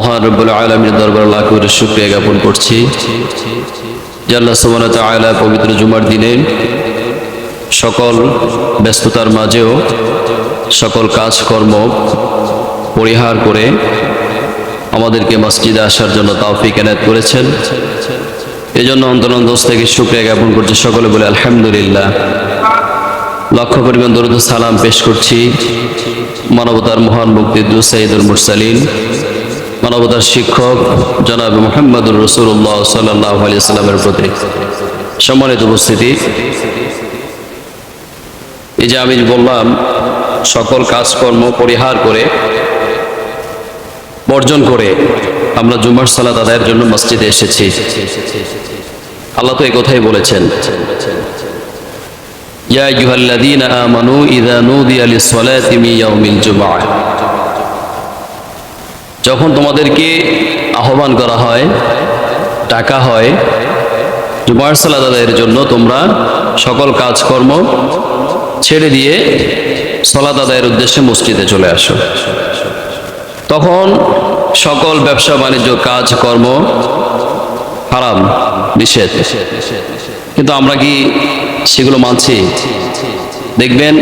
মহান রব্বুল আলমীর দরবার লাখ করে শুক্রিয়া জ্ঞাপন করছি। যে আল্লাহ তালা পবিত্র জুমার দিনে সকল ব্যস্ততার মাঝেও সকল কাজকর্ম পরিহার করে আমাদেরকে মসজিদে আসার জন্য তাওফিক এনায়ত করেছেন। এই জন্য অন্তরন্দোষ থেকে শুক্রিয়া জ্ঞাপন করছি সকলে বলে আলহামদুলিল্লাহ। লক্ষ পরিমাণ দরুদ সালাম পেশ করছি মানবতার মহান মুক্তিদু সঈদুল মুরসালিন। মানবতার শিক্ষক জনাব মোহাম্মদুর রসুল্লাহ সাল্লাহ আলিয়া সাল্লামের প্রতি সম্মানিত উপস্থিতি। এই যে আমি বললাম, সকল কাজকর্ম পরিহার করে, বর্জন করে আমরা জুমার সালাত আদায়ের জন্য মসজিদে এসেছি। আল্লাহ তো এই কথাই বলেছেন। ইয়া আইয়ুহাল্লাযীনা আমানু ইযা নুদিয়া লিস-সালাতি মিন ইয়াউমিল জুমআহ যখন তোমাদেরকে আহ্বান করা হয় টাকা হয়, জুমার সালাত আদায়ের জন্য তোমরা সকল কাজকর্ম ছেড়ে দিয়ে সলাত আদায়ের উদ্দেশ্যে মসজিদে চলে আসো। তখন সকল ব্যবসা, বাণিজ্য, কাজকর্ম হারাম, নিষেধ। কিন্তু আমরা কি সেগুলো মানছি? দেখবেন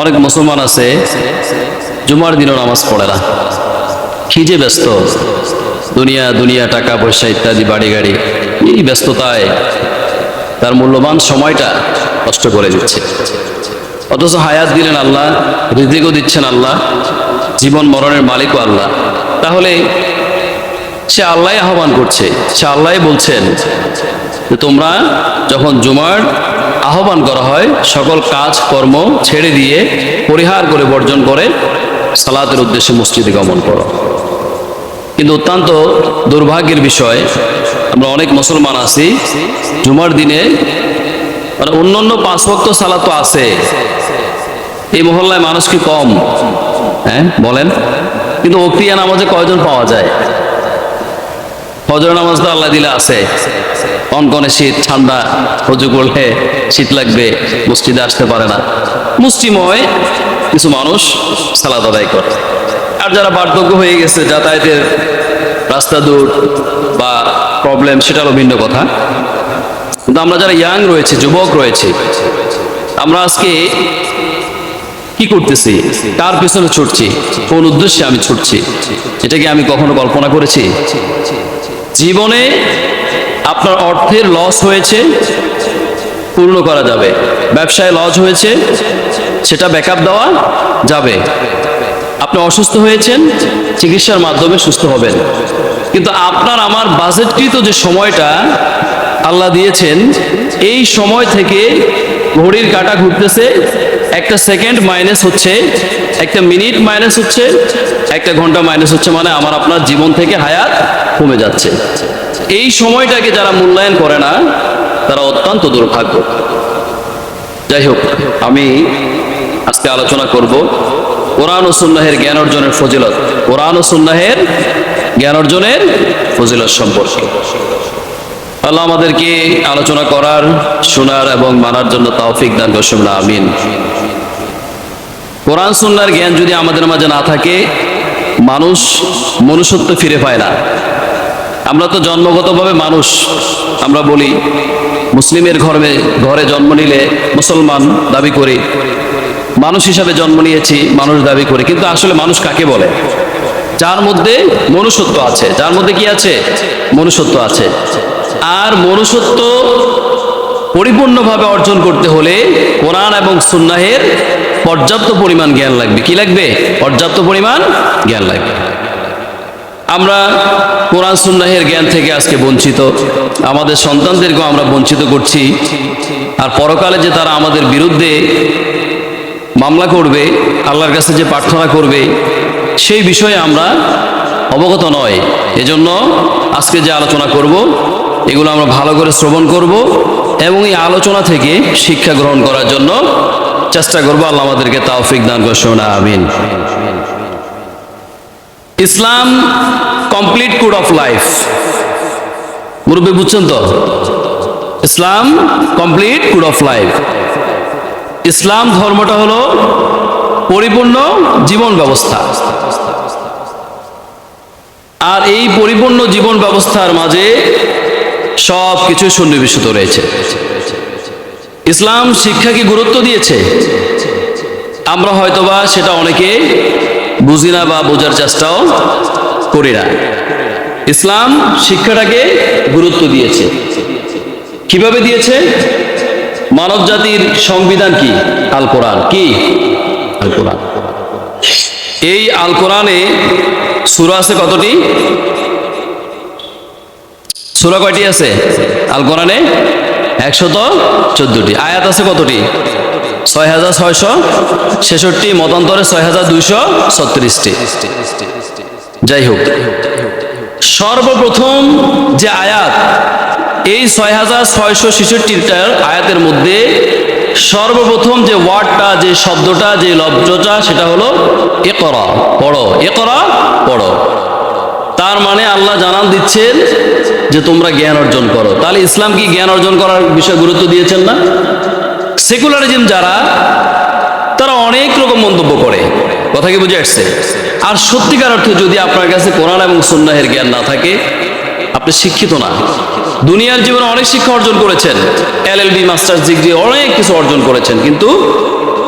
অনেক মুসলমান আছে, জুমার দিনও নামাজ পড়ে না। কি যে ব্যস্ত? দুনিয়া দুনিয়া, টাকা পয়সা ইত্যাদি, বাড়ি, গাড়ি, এই ব্যস্ততায় তার মূল্যবান সময়টা নষ্ট করে দিচ্ছে। অথচ হায়াত দিলেন আল্লাহ, রিজিকও দিচ্ছেন আল্লাহ, জীবন মরণের মালিকও আল্লাহ। তাহলে সে আল্লাহ আহ্বান করছে, সে আল্লাহ বলছেন যে তোমরা যখন জুমার আহ্বান করা হয়, সকল কাজ, কর্ম ছেড়ে দিয়ে, পরিহার করে বর্জন করে সালাতের উদ্দেশ্যে মসজিদে গমন করো। কিন্তু অত্যন্ত দুর্ভাগ্যের বিষয়, আমরা অনেক মুসলমান আছি, জুমার দিনে মানে অন্য অন্য পাঁচ ভক্ত সালাত তো আছে। এই মহল্লায় মানুষ কি কম? হ্যাঁ বলেন। কিন্তু অক্রিয়া নামাজে কয়জন পাওয়া যায়? ফজর নামাজ তো আল্লাহ দিলে আছে। কনকনে শীত, ঠান্ডা, রজু করলে শীত লাগবে, মসজিদে আসতে পারে না। মুষ্টিময় কিছু মানুষ সালাদ আদায় করে। আর যারা বার্ধক্য হয়ে গেছে, যাতায়াতের রাস্তা দূর বা প্রবলেম সেটা হলো ভিন্ন কথা। কিন্তু আমরা যারা ইয়াং রয়েছে, যুবক রয়েছে, আমরা আজকে কি করতেছি? কার পিছনে ছুটছি? কোন উদ্দেশ্যে আমি ছুটছি? এটা কি আমি কখনো কল্পনা করেছি? জীবনে আপনার অর্থের লস হয়েছে, পূর্ণ করা যাবে। ব্যবসায় লস হয়েছে, সেটা ব্যাকআপ দেওয়া যাবে। আপনি অসুস্থ হয়েছেন, চিকিৎসার মাধ্যমে সুস্থ হবেন। কিন্তু আপনার, আমার বাজেটকৃত যে সময়টা আল্লাহ দিয়েছেন, এই সময় থেকে ঘড়ির কাটা ঘুরতেছে, একটা সেকেন্ড মাইনাস হচ্ছে, একটা মিনিট মাইনাস হচ্ছে, একটা ঘণ্টা মাইনাস হচ্ছে মানে আমার আপনার জীবন থেকে হায়াত কমে যাচ্ছে। এই সময়টাকে যারা মূল্যায়ন করে না, তারা অত্যন্ত দুর্ভাগ্য। যাই হোক, আমি আজকে আলোচনা করব কোরআন ও সুন্নাহের জ্ঞান অর্জনের ফজিলত। কোরআন ও সুন্নাহের জ্ঞান অর্জনের ফজিলত সম্পর্কে। আল্লাহ আমাদেরকে আলোচনা করার, শোনার এবং মানার জন্য তৌফিক দান করছেন আমিন। কোরআন সুন্নার জ্ঞান যদি আমাদের মাঝে না থাকে, মানুষ মনুষ্যত্ব ফিরে পায় না। আমরা তো জন্মগতভাবে মানুষ। আমরা বলি, মুসলিমের ঘরে ঘরে জন্ম নিলে মুসলমান দাবি করি। মানুষ হিসাবে জন্ম নিয়েছি, মানুষ দাবি করি। কিন্তু আসলে মানুষ কাকে বলে? যার মধ্যে মনুষ্যত্ব আছে। যার মধ্যে কি আছে? মনুষ্যত্ব আছে। আর মনুষ্যত্ব পরিপূর্ণভাবে অর্জন করতে হলে কোরআন এবং সুন্নাহের পর্যাপ্ত পরিমাণ জ্ঞান লাগবে। কি লাগবে? পর্যাপ্ত পরিমাণ জ্ঞান লাগবে। আমরা কোরআন সুন্নাহের জ্ঞান থেকে আজকে বঞ্চিত। আমাদের সন্তানদেরকেও আমরা বঞ্চিত করছি। আর পরকালে যে তারা আমাদের বিরুদ্ধে মামলা করবে, আল্লাহর কাছে যে প্রার্থনা করবে, সেই বিষয়ে আমরা অবগত নয়। এজন্য আজকে যে আলোচনা করব, এগুলো আমরা ভালো করে শ্রবণ করব এবং এই আলোচনা থেকে শিক্ষা গ্রহণ করার জন্য চেষ্টা করব আল্লাহ আমাদেরকে তাওফিক দান করছেন আমিন। ইসলাম কমপ্লিট কোড অফ লাইফ। মুরব্বী বুঝছেন তো? ইসলাম কমপ্লিট কোড অফ লাইফ। ইসলাম ধর্মটা হলো পরিপূর্ণ জীবন ব্যবস্থা। আর এই পরিপূর্ণ জীবন ব্যবস্থার মাঝে সব কিছু সন্নিবেশিত রয়েছে। ইসলাম শিক্ষাকে গুরুত্ব দিয়েছে। আমরা হয়তোবা সেটা অনেকে বুঝি না বা বোঝার চেষ্টাও করি না। ইসলাম শিক্ষাটাকে গুরুত্ব দিয়েছে। কীভাবে দিয়েছে? মানব জাতির সংবিধান কি? আল কোরআন কি? আল কোরআন এই আল কোরআনে সুরা আছে কতটি? সুরা কয়টি আছে? আল কোরআনে একশত চোদ্দটি। আয়াত আছে কতটি? ছয় হাজার ছয়শো ছেষট্টি, মতান্তরে ছয় হাজার দুইশো ছত্রিশটি। যাই হোক, সর্বপ্রথম যে আয়াত, এই ছয় হাজার ছয়শো ছেষট্টিটার আয়াতের মধ্যে সর্বপ্রথম যে ওয়ার্ডটা, যে শব্দটা, যে লব্জটা সেটা হলো এ করা পড়ো এ করা পড়ো। তার মানে আল্লাহ জানান দিচ্ছেন যে তোমরা জ্ঞান অর্জন করো। তাহলে ইসলাম কি জ্ঞান অর্জন করার বিষয়ে গুরুত্ব দিয়েছেন না? সেকুলারিজম যারা, তারা অনেক রকম মন্তব্য করে। কথা কি বুঝে আসছে? আর সত্যিকার অর্থে যদি আপনার কাছে কোরআন এবং সুন্নাহের জ্ঞান না থাকে, আপনি শিক্ষিত না। দুনিয়ার জীবনে অনেক শিক্ষা অর্জন করেছেন এলএলবি মাস্টার্স ডিগ্রি, অনেক কিছু অর্জন করেছেন, কিন্তু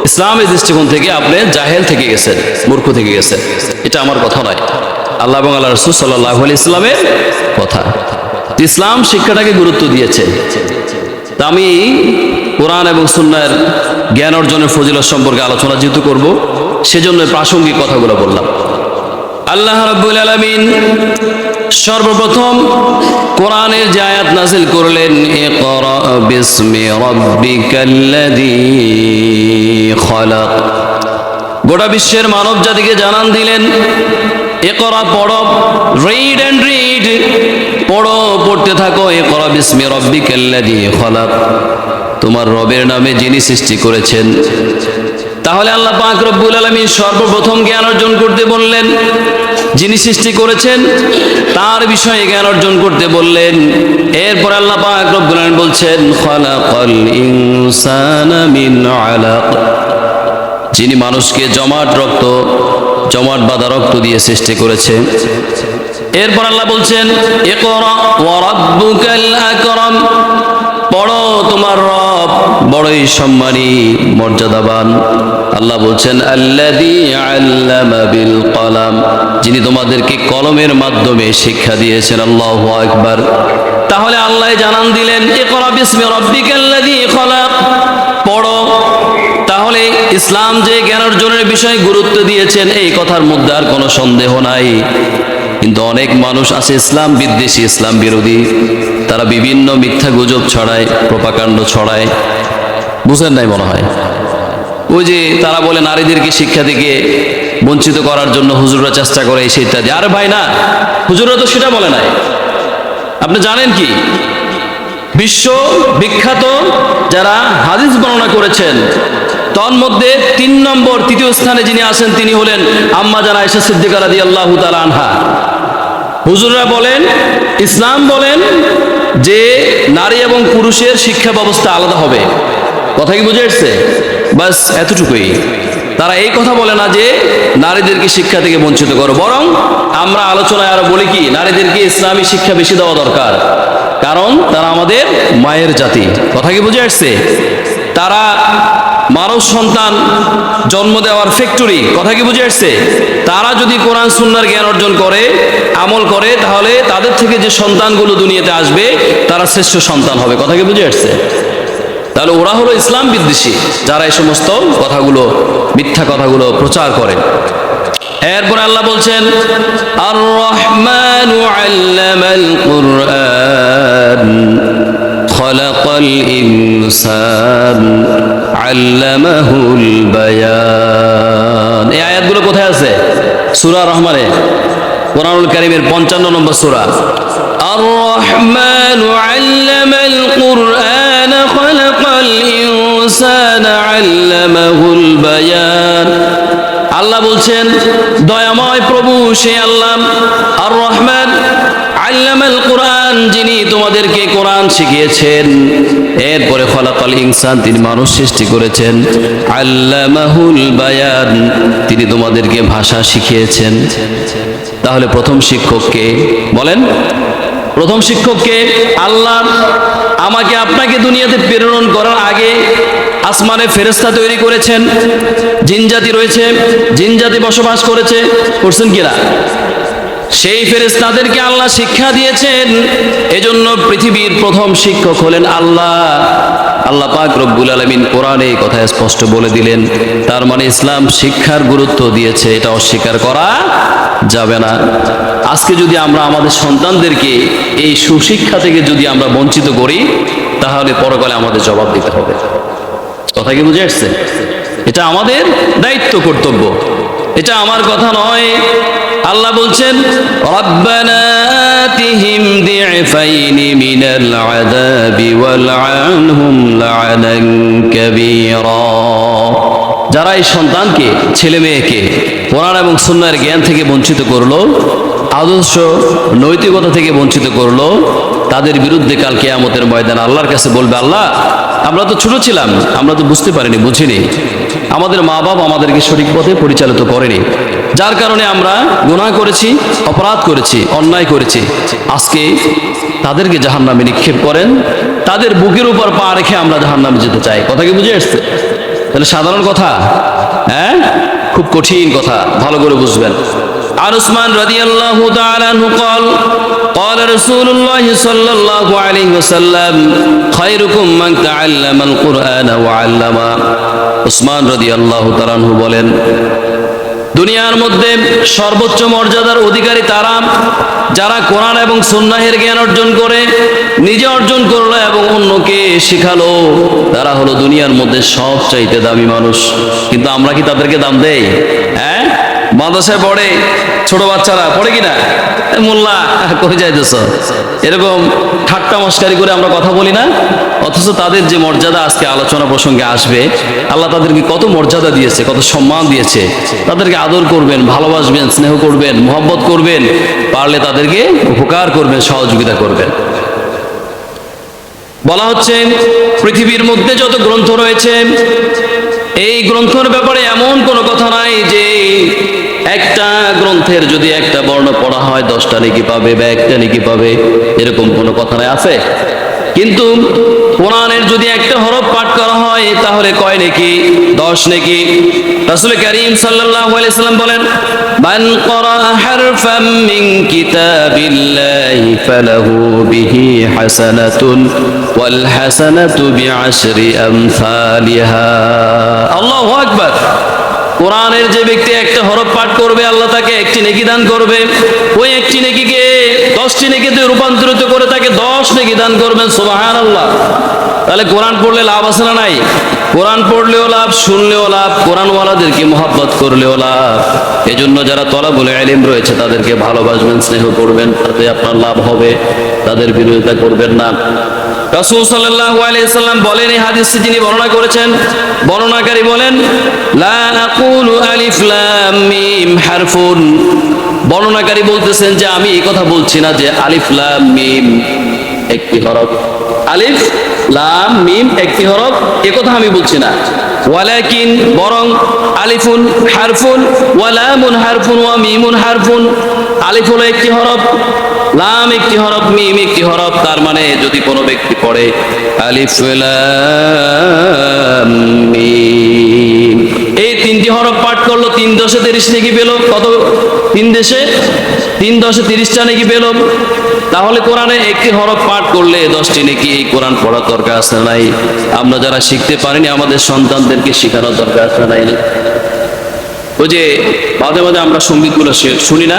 ইসলামের দৃষ্টিকোণ থেকে আপনি জাহেল থেকে গেছেন, মূর্খ থেকে গেছেন। এটা আমার কথা নয়। আল্লাহ এবং আল্লাহ রসুল সাল্লাহ ইসলামের কথা। ইসলাম শিক্ষাটাকে গুরুত্ব দিয়েছে। আমি কোরআন এবং সুন্নার জ্ঞান অর্জনের ফজিলত সম্পর্কে আলোচনা যেহেতু করব, সেজন্য প্রাসঙ্গিক কথাগুলো বললাম। আল্লাহ রাব্বুল আলামিন সর্বপ্রথম কোরআনের যে আয়াত নাজিল করলেন, ইকরা বিসমি রাব্বিকাল্লাযী খলাক। গোটা বিশ্বের মানব জাতিকে জানান দিলেন একরা পড়ো রিড অ্যান্ড রিড পড়ো, পড়তে থাকো একরা বিসমি রব্বিকাল্লাযী খলাক। তোমার রবের নামে যিনি সৃষ্টি করেছেন। তাহলে আল্লাহ পাক রব্বুল আলামিন সর্বপ্রথম জ্ঞান অর্জন করতে বললেন, যিনি সৃষ্টি করেছেন, তার বিষয়ে জ্ঞান অর্জন করতে বললেন। এরপর আল্লাহ পাক রব্বুল আলামিন বলছেন মিন আলাক। যিনি মানুষকে জমাট রক্ত, জমাট বাঁধা রক্ত দিয়ে সৃষ্টি করেছে। এরপর আল্লাহ বলছেন পড়ো তোমার বড়ই সম্মানী, মর্যাদাবান। আল্লাহ বলছেন আল্লামা বিল কলাম যিনি তোমাদেরকে কলমের মাধ্যমে শিক্ষা দিয়েছেন। আল্লাহু আকবার। তাহলে আল্লাহ জানান দিলেন পড়ো। তাহলে ইসলাম যে জ্ঞান অর্জনের বিষয়ে গুরুত্ব দিয়েছেন, এই কথার মধ্যে আর কোনো সন্দেহ নাই। কিন্তু অনেক মানুষ আছে ইসলাম বিদ্বেষী, ইসলাম বিরোধী। তারা বিভিন্ন মিথ্যা গুজব ছড়ায়, প্রপাকাণ্ড ছড়ায়। বুঝেন নাই মনে হয়? ওই যে তারা বলে নারীদেরকে শিক্ষা থেকে বঞ্চিত করার জন্য হুজুররা চেষ্টা করে এই ইত্যাদি। আরে ভাই না, হুজুররা তো সেটা বলে নাই। আপনি জানেন কি? বিশ্ব বিখ্যাত যারা হাদিস বর্ণনা করেছেন, তন্মধ্যে তিন নম্বর, তৃতীয় স্থানে যিনি আসেন তিনি হলেন আম্মা জানা ইসা সিদ্দিকা রাদি আল্লাহ আনহা। হুজুররা বলেন, ইসলাম বলেন যে নারী এবং পুরুষের শিক্ষা ব্যবস্থা আলাদা হবে। কথা কি বুঝে এসছে? বাস এতটুকুই। তারা এই কথা বলে না যে নারীদেরকে শিক্ষা থেকে বঞ্চিত করো। বরং আমরা আলোচনায় আরও বলি কি, নারীদেরকে ইসলামী শিক্ষা বেশি দেওয়া দরকার। কারণ তারা আমাদের মায়ের জাতি। কথা কি বুঝে আসছে তারা মানব সন্তান জন্ম দেওয়ার ফ্যাক্টরি। কথা কি বুঝে আসছে তারা যদি কোরআন, সুন্নার জ্ঞান অর্জন করে, আমল করে, তাহলে তাদের থেকে যে সন্তানগুলো দুনিয়াতে আসবে, তারা শ্রেষ্ঠ সন্তান হবে। কথা কি বুঝে আসছে তাহলে ওরা হলো ইসলাম বিদ্বেষী, যারা এই সমস্ত কথাগুলো, মিথ্যা কথাগুলো প্রচার করে। এরপর আল্লাহ বলছেন আর রহমান আল্লামাল কুরআন, খলাকাল ইনসান, আল্লামাহুল বায়ান। এই আয়াতগুলো কোথায় আছে? সূরা রহমানে, কোরআনুল কারীমের 55 নম্বর সূরা। আর রহমান আল্লামাল কুরআন আল্লাহ বলছেন, দয়াময় প্রভু, সে আল্লাহ আর রহমান আল্লামাল কোরআন, যিনি তোমাদেরকে কোরআন শিখিয়েছেন। এরপরে ইনসান তিনি মানুষ সৃষ্টি করেছেন। আল্লামাহুল তিনি তোমাদেরকে ভাষা শিখিয়েছেন। তাহলে প্রথম শিক্ষককে বলেন। প্রথম শিক্ষককে আল্লাহ আমাকে আপনাকে দুনিয়াতে প্রেরণ করার আগে আসমানে ফেরেস্তা তৈরি করেছেন জিনজাতি রয়েছে জিনজাতি বসবাস করেছে, করছেন কিনা সেই ফেরেস্তাদেরকে আল্লাহ শিক্ষা দিয়েছেন, এজন্য পৃথিবীর প্রথম শিক্ষক হলেন আল্লাহ। আল্লাহ পাক রব্বুল আলমিন কোরআনে এই কথা স্পষ্ট বলে দিলেন, তার মানে ইসলাম শিক্ষার গুরুত্ব দিয়েছে, এটা অস্বীকার করা যাবে না। আজকে যদি আমরা আমাদের সন্তানদেরকে এই সুশিক্ষা থেকে যদি আমরা বঞ্চিত করি, তাহলে পরকালে আমাদের জবাব দিতে হবে। কথা কি বুঝে আসছে? এটা আমাদের দায়িত্ব, কর্তব্য। এটা আমার কথা নয়। আল্লাহ বলছেন যারা এই সন্তানকে, ছেলে মেয়েকে কোরআন এবং সুন্নাহর জ্ঞান থেকে বঞ্চিত করল, আদর্শ নৈতিকতা থেকে বঞ্চিত করল, তাদের বিরুদ্ধে কাল কেয়ামতের ময়দান আল্লাহর কাছে বলবে, আল্লাহ, আমরা তো ছোট ছিলাম, আমরা তো বুঝতে পারিনি, বুঝিনি। আমাদের মা বাবা আমাদেরকে সঠিক পথে পরিচালিত করেনি। যার কারণে আমরা গুণা করেছি, অপরাধ করেছি, অন্যায় করেছি। আজকে তাদেরকে জাহান্নামে নিক্ষেপ করেন, তাদের বুকের উপর পা রেখে আমরা জাহান্নামে যেতে চাই। কথা কি বুঝে আসছে তাহলে সাধারণ কথা হ্যাঁ? খুব কঠিন কথা ভালো করে বুঝবেন আর উসমান রাদিয়াল্লাহু তাআলা আনহু قال قال رسول الله صلى الله عليه وسلم خيركم من تعلم القرآن وعلمه উসমান রাদিয়াল্লাহু তাআলা আনহু বলেন দুনিয়ার মধ্যে সর্বোচ্চ মর্যাদার অধিকারী তারা। যারা কোরআন এবং সুন্নাহের জ্ঞান অর্জন করে, নিজে অর্জন করল এবং অন্যকে শেখালো, তারা হলো দুনিয়ার মধ্যে সব চাইতে দামি মানুষ। কিন্তু আমরা কি তাদেরকে দাম দেই? হ্যাঁ? মাদ্রাসায় পড়ে ছোট বাচ্চারা, পড়ে কিনা? মোল্লা, কই যাইতেছ? এরকম ঠাট্টা মস্কারি করে আমরা কথা বলি না? অথচ তাদের যে মর্যাদা আজকে আলোচনা প্রসঙ্গে আসবে, আল্লাহ তাদেরকে কত মর্যাদা দিয়েছে, কত সম্মান দিয়েছে। তাদেরকে আদর করবেন, ভালোবাসবেন, স্নেহ করবেন, মোহব্বত করবেন, পারলে তাদেরকে উপকার করবেন, সহযোগিতা করবেন। বলা হচ্ছে, পৃথিবীর মধ্যে যত গ্রন্থ রয়েছে, এই গ্রন্থের ব্যাপারে এমন কোনো কথা নাই যে একটা গ্রন্থের যদি একটা বর্ণ পড়া হয়, দশটা নাকি পাবে বা একটা নাকি পাবে, এরকম কোনো কথা নাই, আছে? কিন্তু কোরআনের যদি একটা হরফ পাঠ করা হয়, তাহলে কয় নাকি? দশ নাকি? রাসূল করিম সাল্লাম বলেন, মান হারফাম মিন কিতাবিল্লাহি ফালাহু বিহি হাসানাতুন ওয়াল হাসানাতু বিআশরি আমসালিহা। আল্লাহু আকবার। কোরআনের যে ব্যক্তি একটা হরফ পাঠ করবে, আল্লাহ তাকে একটি নেকি দান করবে। ওই একটি নেকিকে দশটি নেকিতে রূপান্তরিত করে তাকে দশ নেকি দান করবেন সুবাহান আল্লাহ তাহলে কোরআন পড়লে লাভ আছে না নাই? কোরআন পড়লেও লাভ, শুনলেও লাভ, কোরআনওয়ালাদেরকে মোহাব্বত করলেও লাভ। এজন্য যারা তলা বলে আলিম রয়েছে, তাদেরকে ভালোবাসবেন, স্নেহ করবেন, তাতে আপনার লাভ হবে, তাদের বিরোধিতা করবেন না। রাসূল সাল্লাল্লাহু আলাইহি সাল্লাম বলেন এই হাদিসটি বর্ণনা করেছেন, বর্ণনাকারী বলেন, লা নাকুলু আলিফ লাম মিম হারফুন। বর্ণনাকারী বলতেছেন যে আমি এই কথা বলছি না যে আলিফ, লাম, মিম একটি হরফ। আলিফ, লাম, মিম একটি হরফ, এ কথা আমি বলছি না। ওয়ালাকিন বরং আলিফুন হারফুন, ওয়ালামুন হারফুন, ওয়া মিমুন হারফুন। আলিফ হলো একটি হরফ। লাম একটি হরফ, মিম একটি হরফ, তার মানে যদি কোনো ব্যক্তি পড়ে আলিফ, লাম, মিম। এই তিনটি হরফ পাঠ করল, তিন দশে তিরিশ নাকি পেল? কত? তিন দেশে? তিন দশে তিরিশটা নাকি পেল? তাহলে কোরআনে একটি হরফ পাঠ করলে দশটি নাকি এই কোরআন পড়ার দরকার আছে নাই? আমরা যারা শিখতে পারিনি, আমাদের সন্তানদেরকে শেখানোর দরকার আছে নাই? ওই যে মাঝে মাঝে আমরা সঙ্গীতগুলো শুনি না?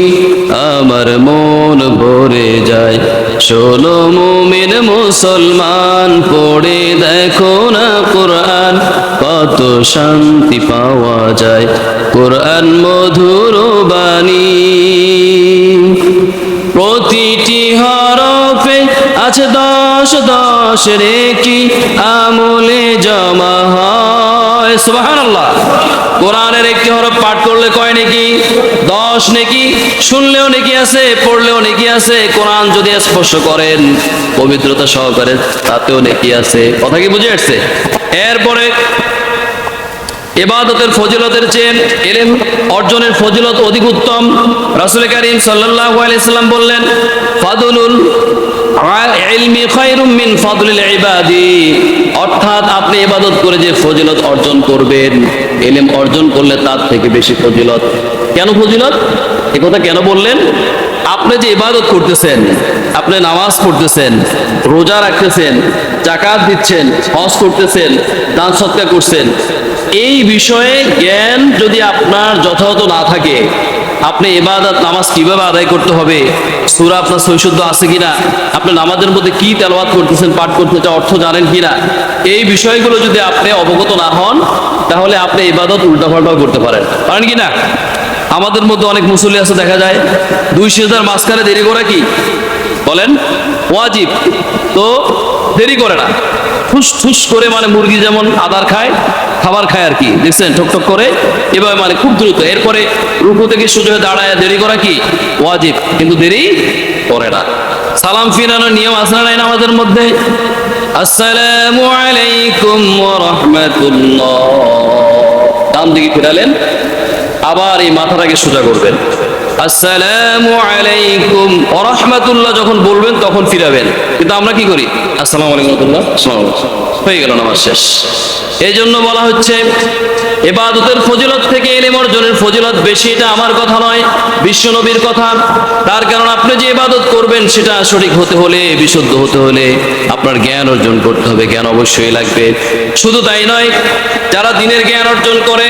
শোনো মুমিন মুসলমান, পড়ে দেখো না কোরআন। কত শান্তি পাওয়া যায় কোরআন মধুর বাণী। প্রতিটি হরফে আছে দশ দশ রেকি আমলে জমা হয়। সুবহানাল্লাহ। কোরআনের একটি হরফ পাঠ করলে কয় নাকি? দশ নাকি? শুনলেও নাকি আছে, পড়লেও নাকি আছে, কোরআন যদি স্পর্শ করেন, পবিত্রতা সহকারে তাতেও নাকি আছে। কথা কি বুঝে আসছে? এরপরে এবাদতের ফজিলতের চেয়ে এলেম অর্জনের ফজিলত অধিক উত্তম। রাসুল করিম সাল্লাল্লাহু আলাইহি সাল্লাম বললেন ফাদুলুল অর্থাৎ আপনি ইবাদত করে যে ফজিলত অর্জন করবেন এলেম অর্জন করলে তার থেকে বেশি ফজিলত। কেন ফজিলত? এ কথা কেন বললেন? আপনি যে ইবাদত করতেছেন, আপনি নামাজ পড়তেছেন, রোজা রাখতেছেন জাকাত দিচ্ছেন, হজ করতেছেন, দান সৎকার করছেন, এই বিষয়ে জ্ঞান যদি আপনার যথাযথ না থাকে, আপনি এবাদত নামাজ কীভাবে আদায় করতে হবে? সুরা আপনার শৈশুদ্ধ আছে কিনা? আপনার নামাজের মধ্যে কি তেলাওয়াত করতেছেন, পাঠ করতেছেন অর্থ জানেন কিনা? এই বিষয়গুলো যদি আপনি অবগত না হন, তাহলে আপনি ইবাদত উল্টাপাল্টাও করতে পারেন। পারেন কি না আমাদের মধ্যে অনেক মুসল্লি আছে, দেখা যায়, দুই সেজার মাঝখানে দেরি করে কি? বলেন, ওয়াজিব। তো দেরি করে না। ঠুস করে মানে মুরগি যেমন আদার খায়, খাবার খায় আর কি। দেখছেন? ঠকঠক করে। এভাবে মানে খুব দ্রুত। এরপরে রুকু থেকে হয়ে দাঁড়ায়, দেরি করা কি? ওয়াজিব। কিন্তু দেরি করে না। সালাম ফিরানোর নিয়ম আছে না আমাদের মধ্যে? আসসালামু আলাইকুম ওয়া রাহমাতুল্লাহ। ডান দিকে ফিরালেন, আবার এই মাথাটাকে সোজা করবেন। আসসালামু আলাইকুম। রাহমাতুল্লাহ যখন বলবেন তখন ফিরাবেন। কিন্তু আমরা কি করি? আসসালামু আলাইকুম রাহমাতুল্লাহ। হয়ে গেল নামাজ শেষ। এই জন্য বলা হচ্ছে এবাদতের ফজিলত থেকে এলেম অর্জনের ফজিলত বেশি, এটা আমার কথা নয় বিশ্ব নবীর কথা। তার কারণ আপনি যে ইবাদত করবেন, সেটা সঠিক হতে হলে, বিশুদ্ধ হতে হলে আপনার জ্ঞান অর্জন করতে হবে। জ্ঞান অবশ্যই লাগবে। শুধু তাই নয়, যারা দিনের জ্ঞান অর্জন করে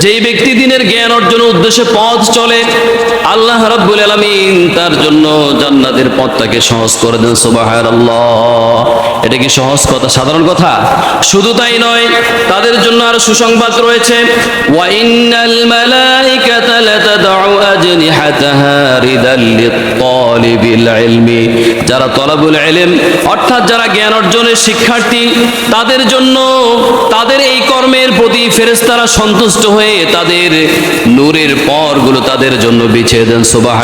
যেই ব্যক্তি দিনের জ্ঞান অর্জনের উদ্দেশ্যে পথ চলে, আল্লাহ রাব্বুল আলামিন তার জন্য জান্নাতের পথটাকে সহজ করে দেন, সুবহানাল্লাহ। এটা কি সহজ কথা? সাধারণ কথা? শুধু তাই নয়, তাদের জন্য আর সুসংবাদ রয়েছে। ওয়া ইন্নাল মালাইকাতা লাতাদউ আজনিহাতাহা রিদাল লিত-তালিবিল ইলমি। যারা তলাবুল ইলম, অর্থাৎ যারা জ্ঞান অর্জনের শিক্ষার্থী, তাদের জন্য প্রতি ফেরেশতারা সন্তুষ্ট হয়ে তাদের নূরের পরগুলো তাদের জন্য বিছিয়ে দেন সুবাহ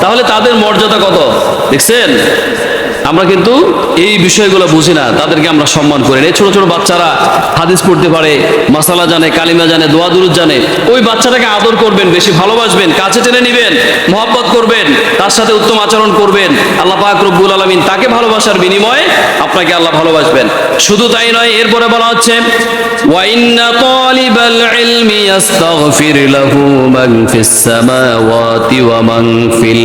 তাহলে তাদের মর্যাদা কত? দেখছেন? আমরা কিন্তু এই বিষয়গুলো বুঝি না, তাদেরকে আমরা সম্মান করি এই ছোট ছোট বাচ্চারা হাদিস পড়তে পারে, মাসালা জানে, কালিমা জানে, দোয়া দুরুদ জানে, ওই বাচ্চাটাকে আদর করবেন, বেশি ভালোবাসবেন, কাছে টেনে নেবেন, মহব্বত করবেন, তার সাথে উত্তম আচরণ করবেন, আল্লাহ পাক রব্বুল আলামিন তাকে ভালোবাসার বিনিময়ে আপনাকে আল্লাহ ভালোবাসবেন। শুধু তাই নয়, এরপরে বলা হচ্ছে ওয়াইন্না ইলমি ফিল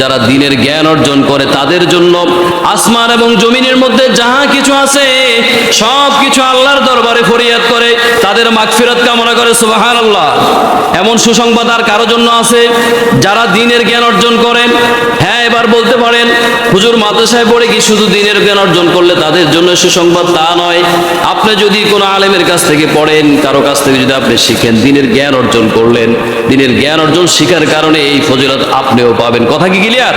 যারা দিনের জ্ঞান অর্জন করে তাদের জন্য আসমান এবং জমিনের মধ্যে যাহা কিছু আছে, সব কিছু আল্লাহর দরবারে ফরিয়াদ করে, তাদের মাগফিরাত কামনা করে, সুবহানাল্লাহ। এমন সুসংবাদ আর কারও জন্য আছে? যারা দিনের জ্ঞান অর্জন করেন হ্যাঁ এবার বলতে পারেন, হুজুর মাদ্রাসায় পড়ে কি শুধু দিনের জ্ঞান অর্জন করলে তাদের জন্য সুসংবাদ? তা নয়। আপনি যদি কোনো আলেমের কাছ থেকে পড়েন, কারও কাছ থেকে যদি আপনি শিখেন, দিনের জ্ঞান অর্জন করলেন, দিনের জ্ঞান অর্জন শিখার কারণে এই ফজিলত আপনিও পাবেন। কথা কি ক্লিয়ার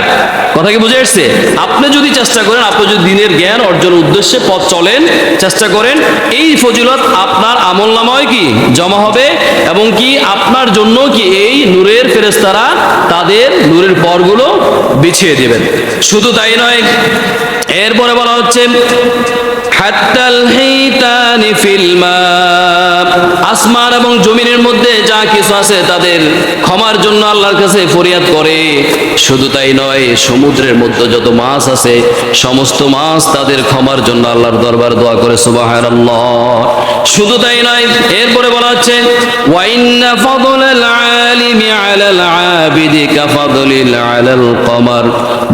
কথা কি বুঝে আসছে আপনি যদি চেষ্টা করেন, আপনি যদি দিনের জ্ঞান অর্জনের উদ্দেশ্যে পথ চলেন, চেষ্টা করেন, এই ফজিলত আপনার আমল নামায় কি জমা হবে এবং কি আপনার জন্য কি এই নূরের ফেরেস্তারা তাদের নূরের পরগুলো বিছিয়ে দেবেন। শুধু তাই নয়, এরপরে বলা হচ্ছে আসমান এবং জমিনের মধ্যে যা কিছু আছে তাদের ক্ষমার জন্য আল্লাহর কাছে ফরিয়াদ করে। শুধু তাই নয়, সমুদ্রের মধ্যে যত মাছ আছে, সমস্ত মাছ তাদের ক্ষমার জন্য আল্লাহর দরবার দোয়া করে, সুবহানাল্লাহ। শুধু তাই নয়, এরপরে বলা হচ্ছে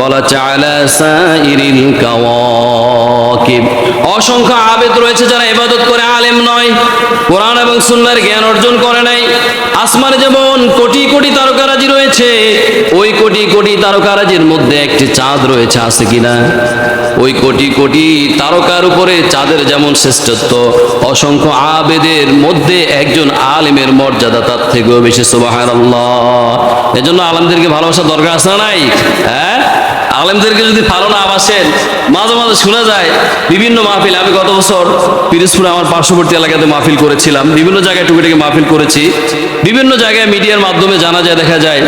বলা অসংখ্য আবেদ রয়েছে যারা ইবাদত করে আলেম নয়। কোরআন এবং সুন্নার জ্ঞান অর্জন করে নাই। আসমানে যেমন কোটি কোটি তারকারাজি রয়েছে, ওই কোটি কোটি তারকারাজির মধ্যে একটি চাঁদ রয়েছে, আছে কিনা? ওই কোটি কোটি তারকার উপরে চাঁদের যেমন শ্রেষ্ঠত্ব, অসংখ্য আবেদের মধ্যে একজন আলেমের মর্যাদা তার থেকেও বেশি আল্লাহ এজন্য আলমদেরকে ভালোবাসা দরকার আছে নাই? হ্যাঁ? আলেমদেরকে যদি ভালো না বাসেন মাঝে মাঝে শোনা যায়, বিভিন্ন মাহফিল, আমি গত বছর পিরিজপুরে আমার পার্শ্ববর্তী এলাকাতে মাহফিল করেছিলাম, বিভিন্ন জায়গায় টুকিটাকি মাহফিল করেছি, বিভিন্ন জায়গায় মিডিয়ার মাধ্যমে জানা যায়, দেখা যায়,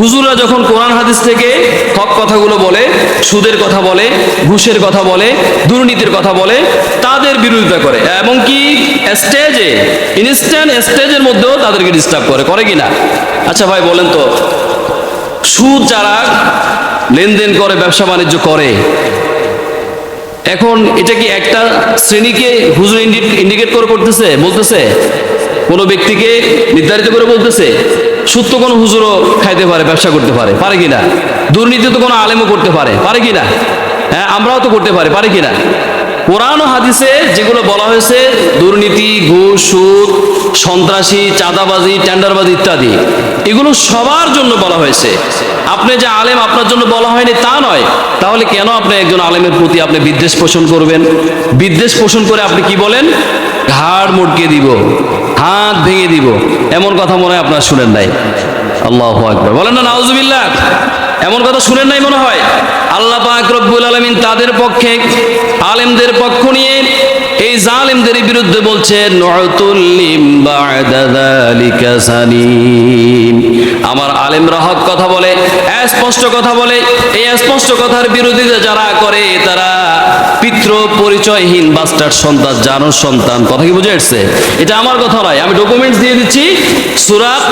হুজুররা যখন কোরআন হাদিস থেকে হক কথাগুলো বলে, সুদের কথা বলে, ঘুষের কথা বলে, দুর্নীতির কথা বলে, তাদের বিরোধিতা করে। এবং কি স্টেজে ইনস্ট্যান্ট স্টেজের মধ্যেও তাদেরকে ডিস্টার্ব করে করে কিনা? আচ্ছা ভাই, বলেন তো, সুদ যারা লেনদেন করে, ব্যবসা বাণিজ্য করে। এখন এটা কি একটা শ্রেণীকে হুজুর ইন্ডিকেট করে করতেছে? বলতেছে, কোনো ব্যক্তিকে নির্ধারিত করে বলতেছে, সুত্য কোন হুজুরও খাইতে পারে, ব্যবসা করতে পারে পারে কিনা দুর্নীতি তো কোনো আলেমও করতে পারে পারে কিনা হ্যাঁ আমরাও তো করতে পারে পারে কিনা কোরআন হাদিসে যেগুলো বলা হয়েছে, দুর্নীতি, ঘুষ, সুদ, সন্ত্রাসী, চাঁদাবাজি, টেন্ডারবাজি ইত্যাদি, এগুলো সবার জন্য বলা হয়েছে। আপনি যে আলেম আপনার জন্য বলা হয়নি তা নয়। তাহলে কেন আপনি একজন আলেমের প্রতি আপনি বিদ্বেষ পোষণ করবেন? বিদ্বেষ পোষণ করে আপনি কি বলেন? ঘাড় মুটকে দিব, হাত ভেঙে দিব। এমন কথা মনে হয় আপনার শুনেন নাই। আল্লাহ আকবর। বলেন না, নাউজুবিল্লাহ। এমন কথা শুনেন নাই মনে হয়? আল্লাহ পাক রব্বুল আলমিন তাদের পক্ষে আলেমদের পক্ষ নিয়ে এই জালেমদের বিরুদ্ধে বলছে নতুল্লিম বা'দা যালিকা আমার আলেমরা হক কথা বলে স্পষ্ট কথা বলে। এই স্পষ্ট কথার বিরোধিতা যারা করে, তারা পিতৃ পরিচয়হীন বাস্টার সন্তান জানোর সন্তান। কথা কি বুঝে এটা আমার কথা নয়, আমি ডকুমেন্টস দিয়ে দিচ্ছি। সুরাত